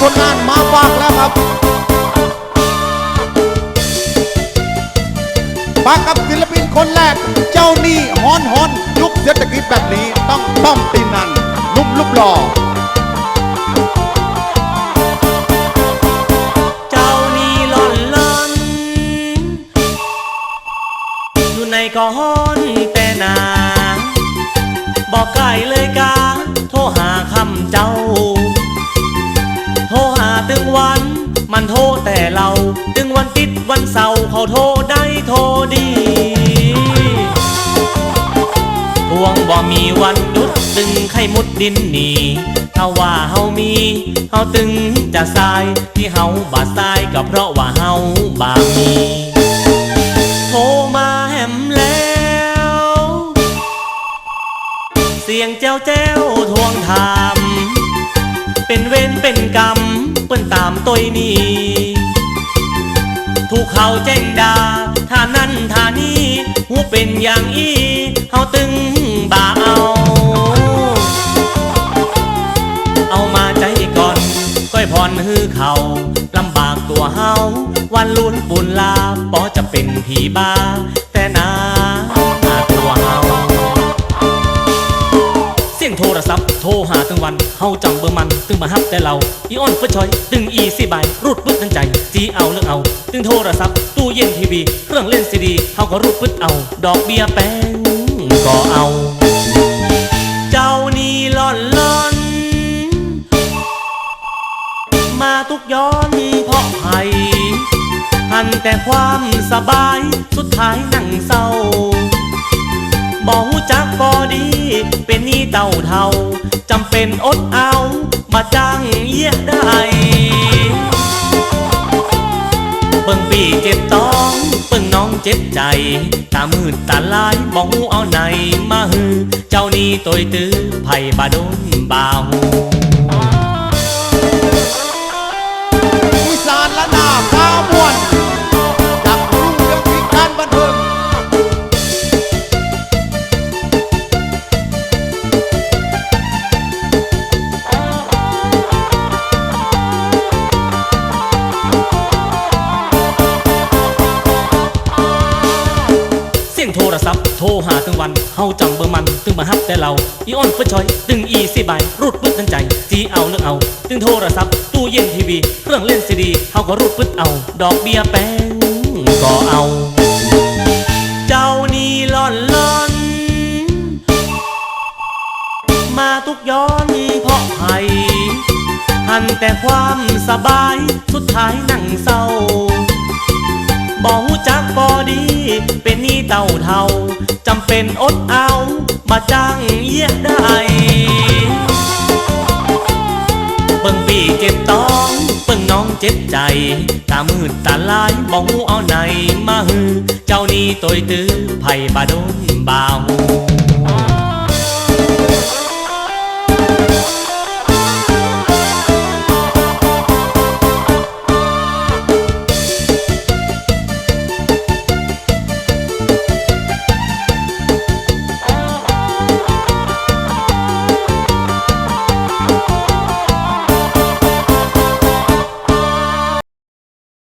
ผลงานมาฝากแล้วครับฝากกับศิลปินคนแรก เจ้าหนี่ฮอนฮอนยุคเศรษฐกิจแบบนี้ต้องต้อมตีนันนุ่มลุบหล่อเจ้านี่หล่อนล่อนอยู่ในกอ วงบ่มีวันหยุดตึงไข่มุดดินหนีถ้าว่าเฮามีเฮาตึงจะสายที่เฮาบาดสายก็เพราะว่าเฮาบามีโทรมาแหมแล้ว เสียงแจ้วแจ้วทวงถามเป็นเวรเป็นกรรมเปิ้นตามตัวนี้ถูกเขาแจ้งดาท่านั้นท่านี้หูเป็นอย่างอีเฮาตึงือเขาลำบากตัวเฮาวันลุ้นปุนลาปอจะเป็นผีบ้า แต่นาหาตัวเฮาเสียงโทรศัพท์โทรหาตึงวันเฮาจำเบอร์มันตึงมาฮับแต่เรา อีออนเฟอร์ชอย ตึงอีซีบายรูดปึ๊ดทันใจจีเอาเรื่องเอา ตึงโทรศัพท์ตู้เย็นทีวี เครื่องเล่นซีดีเฮาก็รูดปึ๊ดเอา ดอกเบี้ยแป้งก็เอา ทุกย้อนเพราะไผ่หันแต่ความสบายสุดท้ายนั่งเศร้าบอกจักบอดี เป็นนี่เต่าเท่าจำเป็นอดเอามาจ้างเยี่ยได้เบิ่งปีเจ็บต้องเบิ่งน้องเจ็บใจ ตามืดตาลายบอกหูเอาไหนมาฮือ เจ้านี่ตัวตื้อไผ่บาดนบาหู โทรศัพท์ โทรหาตึงวัน เฮาจำเบอร์มัน ตึงมาฮับแต่เรา อีออนเฟอร์ชอย ตึงอีซีบายรูดปึ๊ดทันใจ จีเอาเรื่องเอา ตึงโทรศัพท์ ตู้เย็นทีวี เครื่องเล่นซีดี เฮาก็รูดปึ๊ดเอา ดอกเบี้ยแป้งก็เอา เจ้านี่ล่อนล่อน มาทุกย้อนเพราะไผ่หันแต่ความสบาย สุดท้ายนั่งเศร้า บอกจักบอดี เป็นนี่เต่าเทาจำเป็นอดเอา มาจ้างเยี่ยได้เบิ่งปีเจ็บต้องเบิ่งน้องเจ็บใจ ตามืดตาลายบอกหูเอาไหนมาฮือ เจ้านี่ตัวตื้อไผ่บาดนบาว